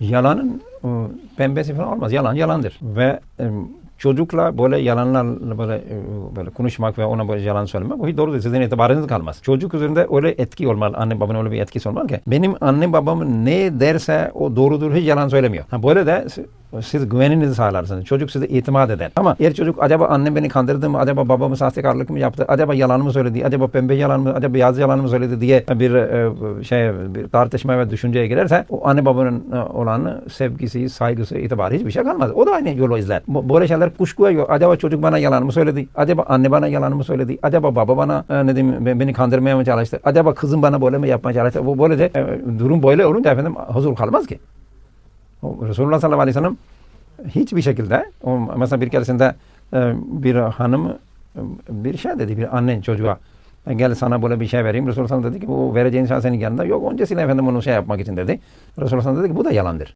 Yalanın e, pembesi falan olmaz. Yalan yalandır. Ve e, çocukla böyle yalanlarla böyle e, böyle konuşmak ve ona böyle yalan söylemek bu hiç doğru değil. Sizin itibarınız kalmaz. Çocuk üzerinde öyle etki olmalı. Anne babanın öyle bir etkisi olmalı ki. Benim anne babam ne derse o doğrudur. Hiç yalan söylemiyor. Ha, böyle de siz, güveninizi sağlarsınız. Çocuk size itimat eder. Ama eğer çocuk acaba annem beni kandırdı mı? Acaba babamı sahtekarlık mı yaptı? Acaba yalan mı söyledi? Acaba pembe yalan mı? Acaba beyaz yalan mı söyledi diye bir e, şey bir tartışma ve düşünceye girerse o anne babanın e, olan sevgisi, saygısı, itibarı hiçbir şey kalmaz. O da aynı yolu izler. Böyle şeyler kuşkuya yok. Acaba çocuk bana yalan mı söyledi? Acaba anne bana yalan mı söyledi? Acaba baba bana e, ne diyeyim ben- beni kandırmaya mı çalıştı? Acaba kızım bana böyle mi yapmaya çalıştı? Bu böyle de durum böyle olunca efendim huzur kalmaz ki. Resulullah sallallahu aleyhi ve sellem hiçbir şekilde o mesela bir keresinde e, bir hanım e, bir şey dedi bir annen çocuğa "E, gel sana böyle bir şey vereyim. Resulullah dedi ki bu vereceğin şey senin yanında yok öncesinde efendim onu şey yapmak için dedi. Resulullah dedi ki bu da yalandır.